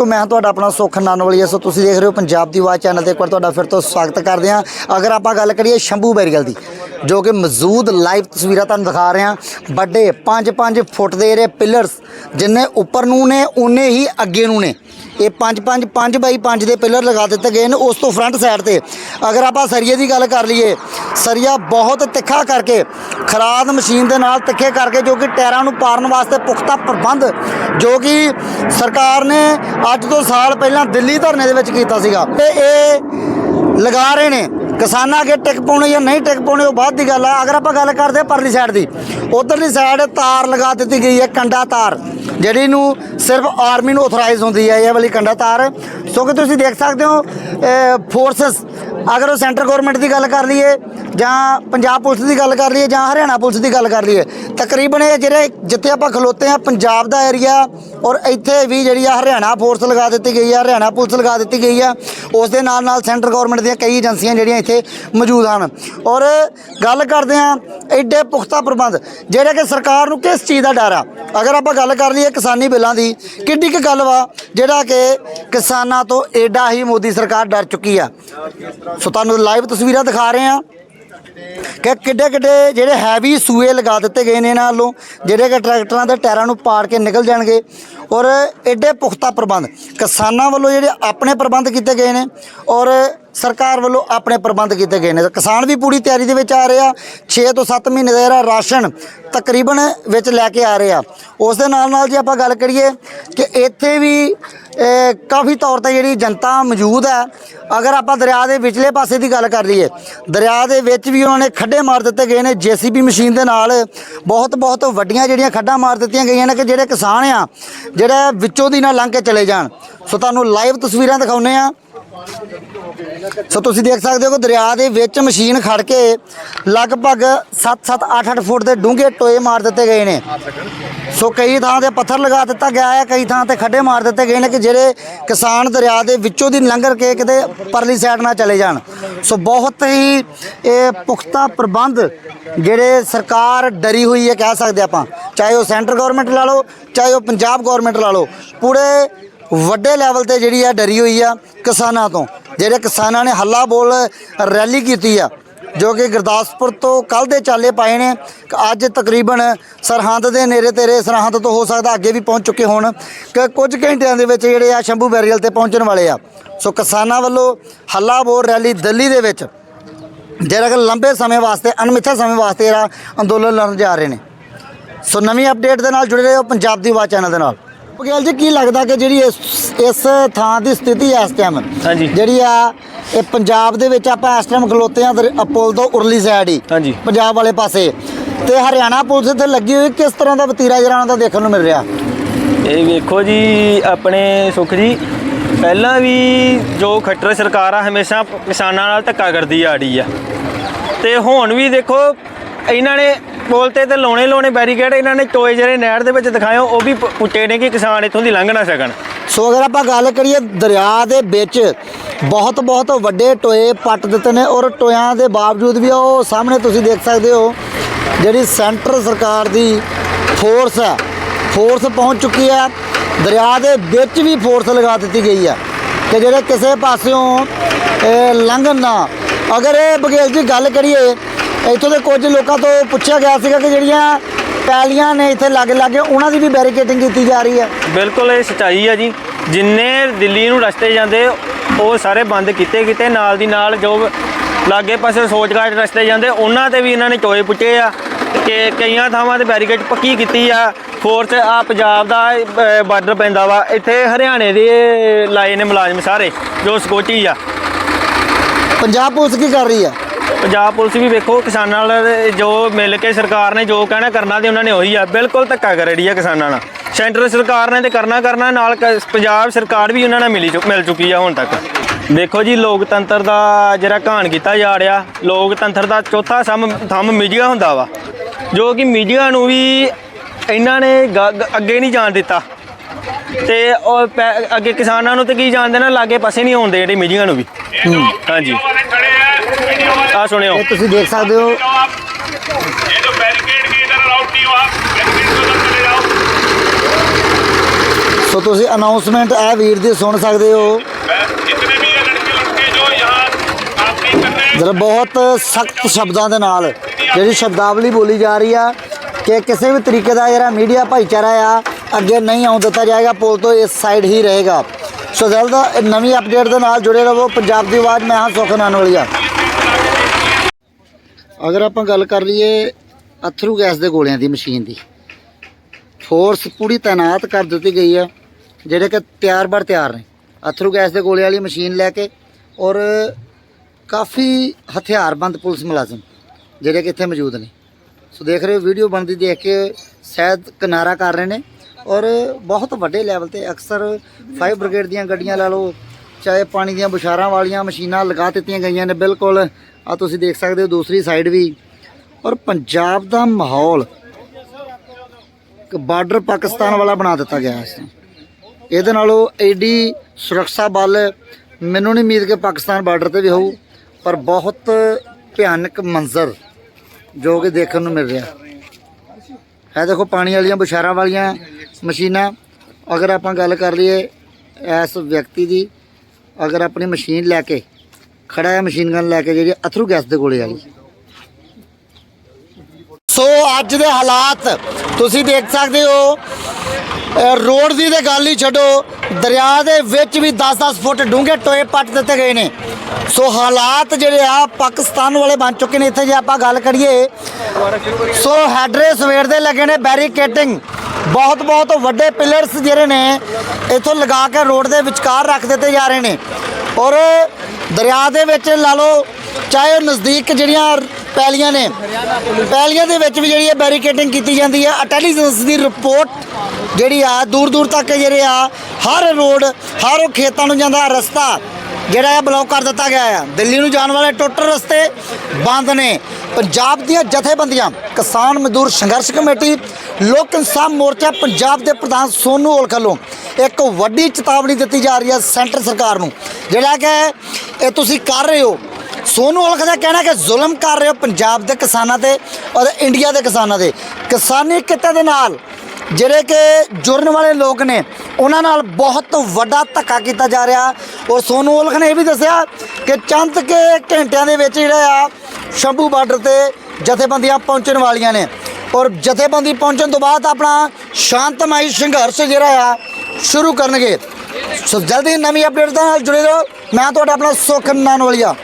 ਦਰਸ਼ਕੋ, ਮੈਂ ਤੁਹਾਡਾ ਆਪਣਾ ਸੁਖ ਨਾਨੋਵਾਲੀ ਸੋ ਤੁਸੀਂ ਦੇਖ ਰਹੇ ਹੋ ਪੰਜਾਬ ਦੀ ਆਵਾਜ਼ ਚੈਨਲ ਤੇ ਇੱਕ ਵਾਰ ਤੁਹਾਡਾ ਫਿਰ ਤੋਂ ਸਵਾਗਤ ਕਰਦੇ ਹਾਂ। ਅਗਰ ਆਪਾਂ ਗੱਲ ਕਰੀਏ ਸ਼ੰਭੂ ਬੈਰੀਗਲ ਦੀ ਜੋ ਕਿ ਮੌਜੂਦ ਲਾਈਵ ਤਸਵੀਰਾਂ ਤੁਹਾਨੂੰ ਦਿਖਾ ਰਹੇ ਹਾਂ। ਵੱਡੇ 5-5 ਫੁੱਟ ਦੇ ਜਿਹੜੇ ਪਿਲਰਸ, ਜਿੰਨੇ ਉੱਪਰ ਨੂੰ ਨੇ ਉਨੇ ਹੀ ਅੱਗੇ ਨੂੰ ਨੇ। ਇਹ 5-5 5 ਬਾਈ 5 ਦੇ ਪਿਲਰ ਲਗਾ ਦਿੱਤੇ ਗਏ ਨੇ ਉਸ ਤੋਂ ਫਰੰਟ ਸਾਈਡ ਤੇ। ਅਗਰ ਆਪਾਂ ਸਰੀਏ ਦੀ ਗੱਲ ਕਰ ਲਈਏ, ਸਰੀਆ ਬਹੁਤ ਤਿੱਖਾ ਕਰਕੇ, ਖਰਾਦ ਮਸ਼ੀਨ ਦੇ ਨਾਲ ਤਿੱਖੇ ਕਰਕੇ ਜੋ ਕਿ ਟਾਇਰਾਂ ਨੂੰ ਪਾਰਨ ਵਾਸਤੇ ਪੁਖਤਾ ਪ੍ਰਬੰਧ, ਜੋ ਕਿ ਸਰਕਾਰ ਨੇ ਅੱਜ ਤੋਂ ਸਾਲ ਪਹਿਲਾਂ ਦਿੱਲੀ ਧਰਨੇ ਦੇ ਵਿੱਚ ਕੀਤਾ ਸੀਗਾ। ਤੇ ਇਹ ਲਗਾ ਰਹੇ ਨੇ। ਕਿਸਾਨਾਂ ਅੱਗੇ ਟਿਕ ਪਾਉਣੇ ਜਾਂ ਨਹੀਂ ਟਿਕ ਪਾਉਣੇ ਉਹ ਬਾਅਦ ਦੀ ਗੱਲ ਆ। ਅਗਰ ਆਪਾਂ ਗੱਲ ਕਰਦੇ ਹਾਂ ਪਰਲੀ ਸਾਈਡ ਦੀ, ਉਧਰਲੀ ਸਾਈਡ ਤਾਰ ਲਗਾ ਦਿੱਤੀ ਗਈ ਹੈ ਕੰਡਾ ਤਾਰ, ਜਿਹੜੀ ਨੂੰ ਸਿਰਫ ਆਰਮੀ ਨੂੰ ਆਥੋਰਾਈਜ਼ ਹੁੰਦੀ ਹੈ, ਇਹ ਵਾਲੀ ਕੰਡਾ ਤਾਰ। ਸੋ ਕਿ ਤੁਸੀਂ ਦੇਖ ਸਕਦੇ ਹੋ ਫੋਰਸਸ ਅਗਰ ਉਹ ਸੈਂਟਰ ਗਵਰਨਮੈਂਟ ਦੀ ਗੱਲ ਕਰ ਲਈਏ ਜਾਂ ਪੰਜਾਬ ਪੁਲਿਸ ਦੀ ਗੱਲ ਕਰ ਲਈਏ ਜਾਂ ਹਰਿਆਣਾ ਪੁਲਿਸ ਦੀ ਗੱਲ ਕਰ ਲਈਏ, ਤਕਰੀਬਨ ਇਹ ਜਿਹੜੇ ਜਿੱਥੇ ਆਪਾਂ ਖਲੋਤੇ ਆ ਪੰਜਾਬ ਦਾ ਏਰੀਆ ਔਰ ਇੱਥੇ ਵੀ ਜਿਹੜੀ ਆ ਹਰਿਆਣਾ ਫੋਰਸ ਲਗਾ ਦਿੱਤੀ ਗਈ ਆ, ਹਰਿਆਣਾ ਪੁਲਿਸ ਲਗਾ ਦਿੱਤੀ ਗਈ ਆ, ਉਸ ਦੇ ਨਾਲ ਨਾਲ ਸੈਂਟਰ ਗਵਰਨਮੈਂਟ ਦੀਆਂ ਕਈ ਏਜੰਸੀਆਂ ਜਿਹੜੀਆਂ ਇੱਥੇ ਮੌਜੂਦ ਹਨ। ਔਰ ਗੱਲ ਕਰਦੇ ਆ ਐਡੇ ਪੁਖਤਾ ਪ੍ਰਬੰਧ, ਜਿਹੜੇ ਕਿ ਸਰਕਾਰ ਨੂੰ ਕਿਸ ਚੀਜ਼ ਦਾ ਡਰ ਆ? ਅਗਰ ਆਪਾਂ ਗੱਲ ਕਰ ਲਈਏ ਕਿਸਾਨੀ ਬਿੱਲਾਂ ਦੀ, ਕਿੱਡੀ ਕੁ ਗੱਲ ਵਾ, ਜਿਹੜਾ ਕਿ ਕਿਸਾਨਾਂ ਤੋਂ ਐਡਾ ਹੀ ਮੋਦੀ ਸਰਕਾਰ ਡਰ ਚੁੱਕੀ ਆ। ਸੋ ਤੁਹਾਨੂੰ ਲਾਈਵ ਤਸਵੀਰਾਂ ਦਿਖਾ ਰਹੇ ਆ ਕਿ ਕਿੱਡੇ ਕਿੱਡੇ ਜਿਹੜੇ ਹੈਵੀ ਸੂਏ ਲਗਾ ਦਿੱਤੇ ਗਏ ਨੇ ਇਹਨਾਂ ਵੱਲੋਂ, ਜਿਹੜੇ ਕਿ ਟਰੈਕਟਰਾਂ ਦੇ ਟਾਇਰਾਂ ਨੂੰ ਪਾੜ ਕੇ ਨਿਕਲ ਜਾਣਗੇ ਔਰ ਐਡੇ ਪੁਖਤਾ ਪ੍ਰਬੰਧ ਕਿਸਾਨਾਂ ਵੱਲੋਂ ਜਿਹੜੇ ਆਪਣੇ ਪ੍ਰਬੰਧ ਕੀਤੇ ਗਏ ਨੇ ਔਰ ਸਰਕਾਰ ਵੱਲੋਂ ਆਪਣੇ ਪ੍ਰਬੰਧ ਕੀਤੇ ਗਏ ਨੇ। ਕਿਸਾਨ ਵੀ ਪੂਰੀ ਤਿਆਰੀ ਦੇ ਵਿੱਚ ਆ ਰਹੇ ਆ। 6 ਤੋਂ 7 ਮਹੀਨੇ ਦਾ ਜਿਹੜਾ ਰਾਸ਼ਨ ਤਕਰੀਬਨ ਵਿੱਚ ਲੈ ਕੇ ਆ ਰਿਹਾ ਉਸ ਦੇ ਨਾਲ ਨਾਲ ਜੇ ਆਪਾਂ ਗੱਲ ਕਰੀਏ ਕਿ ਇੱਥੇ ਵੀ ਕਾਫੀ ਤੌਰ ਤੇ ਜਿਹੜੀ ਜਨਤਾ ਮੌਜੂਦ ਹੈ। ਅਗਰ ਆਪਾਂ ਦਰਿਆ ਦੇ ਵਿਚਲੇ ਪਾਸੇ ਦੀ ਗੱਲ ਕਰ ਲਈਏ, ਦਰਿਆ ਦੇ ਵਿੱਚ ਵੀ ਉਹਨਾਂ ਨੇ ਖੱਡੇ ਮਾਰ ਦਿੱਤੇ ਗਏ ਨੇ। ਜੀਸੀਬੀ ਮਸ਼ੀਨ ਦੇ ਨਾਲ ਬਹੁਤ ਬਹੁਤ ਵੱਡੀਆਂ ਜਿਹੜੀਆਂ ਖੱਡਾਂ ਮਾਰ ਦਿੱਤੀਆਂ ਗਈਆਂ ਨੇ ਕਿ ਜਿਹੜੇ ਕਿਸਾਨ ਆ, ਜਿਹੜਾ ਵਿੱਚੋਂ ਦੀ ਨਾ ਲੰਘ ਕੇ ਚਲੇ ਜਾਣ। ਸੋ ਤੁਹਾਨੂੰ ਲਾਈਵ ਤਸਵੀਰਾਂ ਦਿਖਾਉਨੇ ਆ ਸੋ ਤੁਸੀਂ ਦੇਖ ਸਕਦੇ ਹੋ ਕਿ ਦਰਿਆ ਦੇ ਵਿੱਚ ਮਸ਼ੀਨ ਖੜ ਕੇ ਲਗਭਗ 7-7 8-8 ਫੁੱਟ ਦੇ ਡੂੰਘੇ ਟੋਏ ਮਾਰ ਦਿੱਤੇ ਗਏ ਨੇ। ਸੋ ਕਈ ਥਾਂ ਤੇ ਪੱਥਰ ਲਗਾ ਦਿੱਤਾ ਗਿਆ ਹੈ, ਕਈ ਥਾਂ ਤੇ ਖੱਡੇ ਮਾਰ ਦਿੱਤੇ ਗਏ ਨੇ ਕਿ ਜਿਹੜੇ ਕਿਸਾਨ ਦਰਿਆ ਦੇ ਵਿੱਚੋਂ ਦੀ ਲੰਘਰ ਕੇ ਕਿਤੇ ਪਰਲੀ ਸਾਈਡ ਨਾ ਚਲੇ ਜਾਣ। ਸੋ ਬਹੁਤ ਹੀ ਇਹ ਪੁਖਤਾ ਪ੍ਰਬੰਧ ਜਿਹੜੇ ਸਰਕਾਰ ਡਰੀ ਹੋਈ ਹੈ, ਕਹਿ ਸਕਦੇ ਆਪਾਂ। ਚਾਹੇ ਉਹ ਸੈਂਟਰ ਗਵਰਨਮੈਂਟ ਲਾ ਲਓ, ਚਾਹੇ ਉਹ ਪੰਜਾਬ ਗਵਰਨਮੈਂਟ ਲਾ ਲਓ। ਪੂਰੇ ਵੱਡੇ ਲੈਵਲ ਤੇ ਜਿਹੜੀ ਆ ਡਰੀ ਹੋਈ ਆ ਕਿਸਾਨਾਂ ਤੋਂ। ਜਿਹੜੇ ਕਿਸਾਨਾਂ ਨੇ ਹੱਲਾ ਬੋਲ ਰੈਲੀ ਕੀਤੀ ਆ, ਜੋ ਕਿ ਗੁਰਦਾਸਪੁਰ ਤੋਂ ਕੱਲ ਦੇ ਚਾਲੇ ਪਾਏ ਨੇ। ਅੱਜ ਤਕਰੀਬਨ ਸਰਹੰਦ ਦੇ ਨੇੜੇ ਤੇਰੇ ਸਰਹੰਦ ਤੋਂ ਹੋ ਸਕਦਾ ਅੱਗੇ ਵੀ ਪਹੁੰਚ ਚੁੱਕੇ ਹੋਣ। ਕਿ ਕੁਝ ਘੰਟਿਆਂ ਦੇ ਵਿੱਚ ਜਿਹੜੇ ਆ ਸ਼ੰਭੂ ਬੈਰੀਅਲ ਤੇ ਪਹੁੰਚਣ ਵਾਲੇ ਆ। ਸੋ ਕਿਸਾਨਾਂ ਵੱਲੋਂ ਹੱਲਾ ਬੋਲ ਰੈਲੀ ਦਿੱਲੀ ਦੇ ਵਿੱਚ, ਜਿਹੜਾ ਕਿ ਲੰਬੇ ਸਮੇਂ ਵਾਸਤੇ, ਅਣਮਿੱਥੇ ਸਮੇਂ ਵਾਸਤੇ ਜਿਹੜਾ ਅੰਦੋਲਨ ਲੜਨ ਜਾ ਰਹੇ ਨੇ। ਸੋ ਨਵੀਂ ਅਪਡੇਟ ਦੇ ਨਾਲ ਜੁੜੇ ਰਹੋ ਪੰਜਾਬ ਦੀ ਆਵਾਜ਼ ਚੈਨਲ ਦੇ ਨਾਲ। ਬਗੇਲ ਜੀ ਕੀ ਲੱਗਦਾ ਕਿ ਜਿਹੜੀ ਇਸ ਇਸ ਥਾਂ ਦੀ ਸਥਿਤੀ ਇਸ ਟਾਈਮ ਹਾਂਜੀ। ਜਿਹੜੀ ਆ ਇਹ ਪੰਜਾਬ ਦੇ ਵਿੱਚ ਆਪਾਂ ਇਸ ਟਾਈਮ ਖਲੋਤੇ ਆ ਪੁਲ ਤੋਂ ਉਰਲੀ ਸਾਈਡ ਹੀ ਹਾਂਜੀ। ਪੰਜਾਬ ਵਾਲੇ ਪਾਸੇ ਤੇ ਹਰਿਆਣਾ ਪੁਲਿਸ ਇੱਥੇ ਲੱਗੀ ਹੋਈ ਕਿਸ ਤਰ੍ਹਾਂ ਦਾ ਵਤੀਰਾ ਜਿਹੜਾ ਉਹਨਾਂ ਦਾ ਦੇਖਣ ਨੂੰ ਮਿਲ ਰਿਹਾ ਇਹ ਵੇਖੋ ਜੀ ਆਪਣੇ ਸੁਖ ਜੀ ਪਹਿਲਾਂ ਵੀ ਜੋ ਖੱਟਰ ਸਰਕਾਰ ਆ ਹਮੇਸ਼ਾ ਕਿਸਾਨਾਂ ਨਾਲ ਧੱਕਾ ਕਰਦੀ ਆੜੀ ਆ ਤੇ ਹੁਣ ਵੀ ਦੇਖੋ ਇਹਨਾਂ ਨੇ ਪੁਲ ਤੇ ਤੇ ਲਾਉਣੇ ਲਾਉਣੇ ਬੈਰੀਕੇਡ ਇਹਨਾਂ ਨੇ ਟੋਏ ਜਿਹੜੇ ਨਹਿਰ ਦੇ ਵਿੱਚ ਦਿਖਾਇਓ ਉਹ ਵੀ ਪ- ਪੁੱਟੇ ਨੇ ਕਿ ਕਿਸਾਨ ਇੱਥੋਂ ਦੀ ਲੰਘ ਨਾ ਸਕਣ। ਸੋ ਅਗਰ ਆਪਾਂ ਗੱਲ ਕਰੀਏ ਦਰਿਆ ਦੇ ਵਿੱਚ, ਬਹੁਤ ਬਹੁਤ ਵੱਡੇ ਟੋਏ ਪੱਟ ਦਿੱਤੇ ਨੇ ਔਰ ਟੋਇਆਂ ਦੇ ਬਾਵਜੂਦ ਵੀ ਉਹ ਸਾਹਮਣੇ ਤੁਸੀਂ ਦੇਖ ਸਕਦੇ ਹੋ, ਜਿਹੜੀ ਸੈਂਟਰ ਸਰਕਾਰ ਦੀ ਫੋਰਸ ਹੈ, ਫੋਰਸ ਪਹੁੰਚ ਚੁੱਕੀ ਹੈ, ਦਰਿਆ ਦੇ ਵਿੱਚ ਵੀ ਫੋਰਸ ਲਗਾ ਦਿੱਤੀ ਗਈ ਹੈ ਕਿ ਜਿਹੜੇ ਕਿਸੇ ਪਾਸਿਓਂ ਲੰਘਣ ਨਾ। ਅਗਰ ਇਹ ਬਗੇਲ ਜੀ ਗੱਲ ਕਰੀਏ ਇੱਥੋਂ ਦੇ ਕੁਝ ਲੋਕਾਂ ਤੋਂ ਪੁੱਛਿਆ ਗਿਆ ਸੀਗਾ ਕਿ ਜਿਹੜੀਆਂ ਪੈਲੀਆਂ ਨੇ ਇੱਥੇ ਲਾਗੇ ਲਾਗੇ ਉਹਨਾਂ ਦੀ ਵੀ ਬੈਰੀਕੇਡਿੰਗ ਕੀਤੀ ਜਾ ਰਹੀ ਹੈ। ਬਿਲਕੁਲ ਇਹ ਸਚਾਈ ਆ ਜੀ। ਜਿੰਨੇ ਦਿੱਲੀ ਨੂੰ ਰਸਤੇ ਜਾਂਦੇ ਉਹ ਸਾਰੇ ਬੰਦ ਕੀਤੇ ਕੀਤੇ ਨਾਲ ਦੀ ਨਾਲ ਜੋ ਲਾਗੇ ਪਾਸੇ ਸੋਚਗਾਟ ਰਸਤੇ ਜਾਂਦੇ ਉਹਨਾਂ ਤੇ ਵੀ ਇਹਨਾਂ ਨੇ ਟੋਏ ਪੁੱਟੇ ਆ ਕਿ ਕਈਆਂ ਥਾਵਾਂ ਤੇ ਬੈਰੀਕੇਡ ਪੱਕੀ ਕੀਤੀ ਆ। ਫੋਰਸ ਆ ਪੰਜਾਬ ਦਾ ਬਾਰਡਰ ਪੈਂਦਾ ਵਾ। ਇੱਥੇ ਹਰਿਆਣੇ ਦੇ ਲਾਏ ਨੇ ਮੁਲਾਜ਼ਮ ਸਾਰੇ ਜੋ ਸਕੋਟੀ ਆ। ਪੰਜਾਬ ਪੁਲਿਸ ਕੀ ਕਰ ਰਹੀ ਹੈ? ਪੰਜਾਬ ਪੁਲਿਸ ਵੀ ਵੇਖੋ ਕਿਸਾਨਾਂ ਨਾਲ ਜੋ ਮਿਲ ਕੇ ਸਰਕਾਰ ਨੇ ਜੋ ਕਹਿਣਾ ਕਰਨਾ ਤੇ ਉਹਨਾਂ ਨੇ ਉਹੀ ਆ ਬਿਲਕੁਲ ਧੱਕਾ ਕਰ ਰਹੀ ਆ ਕਿਸਾਨਾਂ ਨਾਲ। ਸੈਂਟਰ ਸਰਕਾਰ ਨੇ ਤੇ ਕਰਨਾ ਕਰਨਾ ਨਾਲ ਪੰਜਾਬ ਸਰਕਾਰ ਵੀ ਉਹਨਾਂ ਨਾਲ ਮਿਲੀ ਚੁ- ਮਿਲ ਚੁੱਕੀ ਆ ਹੁਣ ਤੱਕ। ਦੇਖੋ ਜੀ ਲੋਕਤੰਤਰ ਦਾ ਜਿਹੜਾ ਘਾਣ ਕੀਤਾ ਜਾ ਰਿਹਾ ਲੋਕਤੰਤਰ ਦਾ ਚੌਥਾ ਸਮ ਥੰਮ ਮੀਡੀਆ ਹੁੰਦਾ ਵਾ। ਜੋ ਕਿ ਮੀਡੀਆ ਨੂੰ ਵੀ ਇਹਨਾਂ ਨੇ ਅੱਗੇ ਨਹੀਂ ਜਾਣ ਦਿੱਤਾ। ਤੇ ਉਹ ਅੱਗੇ ਕਿਸਾਨਾਂ ਨੂੰ ਤੇ ਕੀ ਜਾਣ ਦੇਣਾ ਲਾਗੇ ਪਾਸੇ ਨਹੀਂ ਆਉਂਦੇ ਜਿਹੜੇ ਮੀਡੀਆ ਨੂੰ ਵੀ। ਹਾਂਜੀ। ਆ ਸੁਣਿਓ। ਇਹ ਤੁਸੀਂ ਦੇਖ ਸਕਦੇ ਹੋ। ਇਹ ਜੋ ਬੈਰੀਕੇਡ ਕੇ ਇਧਰ ਆਊਟ ਨਹੀਂ ਹੋ ਬੈਰੀਕੇਡ ਤੋਂ ਉਧਰ ਚਲੇ ਜਾਓ। ਸੋ ਤੁਸੀਂ ਅਨਾਉਂਸਮੈਂਟ ਇਹ ਵੀਰ ਦੀ ਸੁਣ ਸਕਦੇ ਹੋ। ਜਿੰਨੇ ਵੀ ਲੜਕੇ ਲੜਕੇ ਜੋ ਯਹਾਂ ਆਪ ਕਰਨੇ ਜਰਾ ਬਹੁਤ ਸਖਤ ਸ਼ਬਦਾਂ ਦੇ ਨਾਲ ਜਿਹੜੀ ਸ਼ਬਦਾਵਲੀ ਬੋਲੀ ਜਾ ਰਹੀ ਆ ਕਿ ਕਿਸੇ ਵੀ ਤਰੀਕੇ ਦਾ ਜਿਹੜਾ ਮੀਡੀਆ ਭਾਈਚਾਰਾ ਆ ਅੱਗੇ ਨਹੀਂ ਆਉਂ ਦਿੱਤਾ ਜਾਏਗਾ ਪੁਲ ਤੋਂ ਇਸ ਸਾਈਡ ਹੀ ਰਹੇਗਾ। ਸੋ ਜਲਦ ਨਵੀਂ ਅਪਡੇਟ ਦੇ ਨਾਲ ਜੁੜੇ ਰਹੋ। ਪੰਜਾਬ ਦੀ ਆਵਾਜ਼ ਮੈਂ ਹਾਂ ਸੁਖਨਾਨ ਵਾਲੀਆ। ਅਗਰ ਆਪਾਂ ਗੱਲ ਕਰ ਲਈਏ ਅਥਰੂ ਗੈਸ ਦੇ ਗੋਲਿਆਂ ਦੀ ਮਸ਼ੀਨ ਦੀ ਫੋਰਸ ਪੂਰੀ ਤਾਇਨਾਤ ਕਰ ਦਿੱਤੀ ਗਈ ਹੈ ਜਿਹੜੇ ਕਿ ਤਿਆਰ ਬਰ ਤਿਆਰ ਨੇ। ਅਥਰੂ ਗੈਸ ਦੇ ਗੋਲੇ ਵਾਲੀ ਮਸ਼ੀਨ ਲੈ ਕੇ ਔਰ ਕਾਫੀ ਹਥਿਆਰਬੰਦ ਪੁਲਿਸ ਮੁਲਾਜ਼ਮ, ਜਿਹੜੇ ਕਿ ਇੱਥੇ ਮੌਜੂਦ ਨੇ। ਸੋ ਦੇਖ ਰਹੇ ਹੋ ਵੀਡੀਓ ਬਣਦੀ ਦੇਖ ਕੇ ਸ਼ਾਇਦ ਕਿਨਾਰਾ ਕਰ ਰਹੇ ਨੇ ਔਰ ਬਹੁਤ ਵੱਡੇ ਲੈਵਲ ਤੇ ਅਕਸਰ ਫਾਇਰ ਬ੍ਰਿਗੇਡ ਦੀਆਂ ਗੱਡੀਆਂ ਲਾ ਲਓ, ਚਾਹੇ ਪਾਣੀ ਦੀਆਂ ਬੁਸ਼ਾਰਾਂ ਵਾਲੀਆਂ ਮਸ਼ੀਨਾਂ ਲਗਾ ਦਿੱਤੀਆਂ ਗਈਆਂ ਨੇ, ਬਿਲਕੁਲ ਆ ਤੁਸੀਂ ਦੇਖ ਸਕਦੇ ਹੋ ਦੂਸਰੀ ਸਾਈਡ ਵੀ। ਔਰ ਪੰਜਾਬ ਦਾ ਮਾਹੌਲ ਬਾਰਡਰ ਪਾਕਿਸਤਾਨ ਵਾਲਾ ਬਣਾ ਦਿੱਤਾ ਗਿਆ ਹੈ ਇਸ ਇਹਦੇ ਨਾਲੋਂ ਐਡੀ ਸੁਰੱਖਿਆ ਬਲ ਮੈਨੂੰ ਨਹੀਂ ਉਮੀਦ ਕਿ ਪਾਕਿਸਤਾਨ ਬਾਰਡਰ ਤੇ ਵੀ ਹੋਊ, ਪਰ ਬਹੁਤ ਭਿਆਨਕ ਮੰਜ਼ਰ ਜੋ ਕਿ ਦੇਖਣ ਨੂੰ ਮਿਲ ਰਿਹਾ। ਹੈ ਦੇਖੋ ਪਾਣੀ ਵਾਲੀਆਂ ਬੁਸ਼ਾਰਾਂ ਵਾਲੀਆਂ ਮਸ਼ੀਨਾਂ। ਅਗਰ ਆਪਾਂ ਗੱਲ ਕਰ ਲਈਏ ਇਸ ਵਿਅਕਤੀ ਦੀ, ਅਗਰ ਆਪਣੀ ਮਸ਼ੀਨ ਲੈ ਕੇ ਖੜਾ ਹੈ ਮਸ਼ੀਨ ਗਨ ਲੈ ਕੇ ਜਿਹੜੀ ਅਥਰੂ ਗੈਸ ਦੇ ਗੋਲੇ ਵਾਲੀ। ਸੋ ਅੱਜ ਦੇ ਹਾਲਾਤ ਤੁਸੀਂ ਦੇਖ ਸਕਦੇ ਹੋ। ਰੋਡ ਦੀ ਤੇ ਗੱਲ ਹੀ ਛੱਡੋ, ਦਰਿਆ ਦੇ ਵਿੱਚ ਵੀ 10-10 ਫੁੱਟ ਡੂੰਘੇ ਟੋਏ ਪੱਟ ਦਿੱਤੇ ਗਏ ਨੇ। ਸੋ ਹਾਲਾਤ ਜਿਹੜੇ ਆ ਪਾਕਿਸਤਾਨ ਵਾਲੇ ਬਣ ਚੁੱਕੇ ਨੇ। ਇੱਥੇ ਜੇ ਆਪਾਂ ਗੱਲ ਕਰੀਏ, ਸੋ ਹੈਡਰੇ ਸਵੇਰ ਦੇ ਲੱਗੇ ਨੇ ਬੈਰੀਕੇਟਿੰਗ। ਬਹੁਤ ਬਹੁਤ ਵੱਡੇ ਪਿਲਰਸ ਜਿਹੜੇ ਨੇ, ਇੱਥੋਂ ਲਗਾ ਕੇ ਰੋਡ ਦੇ ਵਿਚਕਾਰ ਰੱਖ ਦਿੱਤੇ ਜਾ ਰਹੇ ਨੇ। ਔਰ ਦਰਿਆ ਦੇ ਵਿੱਚ ਲਾ ਲਓ, ਚਾਹੇ ਉਹ ਨਜ਼ਦੀਕ ਜਿਹੜੀਆਂ ਪੈਲੀਆਂ ਨੇ, ਪੈਲੀਆਂ ਦੇ ਵਿੱਚ ਵੀ ਜਿਹੜੀ ਹੈ ਬੈਰੀਕੇਟਿੰਗ ਕੀਤੀ ਜਾਂਦੀ ਹੈ ਇੰਟੈਲੀਜੈਂਸ ਦੀ ਰਿਪੋਰਟ ਜਿਹੜੀ ਆ ਦੂਰ ਦੂਰ ਤੱਕ ਜਿਹੜੇ ਆ, ਹਰ ਰੋਡ, ਹਰ ਉਹ ਖੇਤਾਂ ਨੂੰ ਜਾਂਦਾ ਰਸਤਾ ਜਿਹੜਾ ਇਹ ਬਲੌਕ ਕਰ ਦਿੱਤਾ ਗਿਆ ਆ। ਦਿੱਲੀ ਨੂੰ ਜਾਣ ਵਾਲੇ ਟੋਟਲ ਰਸਤੇ ਬੰਦ ਨੇ। ਪੰਜਾਬ ਦੀਆਂ ਜਥੇਬੰਦੀਆਂ, ਕਿਸਾਨ ਮਜ਼ਦੂਰ ਸੰਘਰਸ਼ ਕਮੇਟੀ, ਲੋਕ ਇਨਸਾਫ ਮੋਰਚਾ, ਪੰਜਾਬ ਦੇ ਪ੍ਰਧਾਨ ਸੋਨੂ ਔਲਖ ਇੱਕ ਵੱਡੀ ਚੇਤਾਵਨੀ ਦਿੱਤੀ ਜਾ ਰਹੀ ਹੈ ਸੈਂਟਰ ਸਰਕਾਰ ਨੂੰ, ਜਿਹੜਾ ਕਿ ਇਹ ਤੁਸੀਂ ਕਰ ਰਹੇ ਹੋ। ਸੋਨੂ ਔਲਖ ਦਾ ਕਹਿਣਾ ਕਿ ਜ਼ੁਲਮ ਕਰ ਰਹੇ ਹੋ ਪੰਜਾਬ ਦੇ ਕਿਸਾਨਾਂ ਤੇ ਔਰ ਇੰਡੀਆ ਦੇ ਕਿਸਾਨਾਂ ਤੇ। ਕਿਸਾਨੀ ਕਿੱਤੇ ਦੇ ਨਾਲ ਜਿਹੜੇ ਕਿ ਜੁਰਨ ਵਾਲੇ ਲੋਕ ਨੇ, ਉਹਨਾਂ ਨਾਲ ਬਹੁਤ ਵੱਡਾ ਧੱਕਾ ਕੀਤਾ ਜਾ ਰਿਹਾ। ਔਰ ਸੋਨੂ ਔਲਖ ਨੇ ਇਹ ਵੀ ਦੱਸਿਆ ਕਿ ਚੰਦ ਕੇ ਘੰਟਿਆਂ ਦੇ ਵਿੱਚ ਜਿਹੜਾ ਆ, ਸ਼ੰਭੂ ਬਾਰਡਰ ਤੇ ਜਥੇਬੰਦੀਆਂ ਪਹੁੰਚਣ ਵਾਲੀਆਂ ਨੇ। ਔਰ ਜਥੇਬੰਦੀ ਪਹੁੰਚਣ ਤੋਂ ਬਾਅਦ ਆਪਣਾ ਸ਼ਾਂਤਮਈ ਸੰਘਰਸ਼ ਜਿਹੜਾ ਆ ਸ਼ੁਰੂ ਕਰਨਗੇ। ਸੋ ਜਲਦੀ ਨਵੀਂ ਅਪਡੇਟ ਦੇ ਨਾਲ ਜੁੜੇ ਰਹੋ। ਮੈਂ ਤੁਹਾਡਾ ਆਪਣਾ ਸੁਖ ਨਾਨਵਾਲੀਆ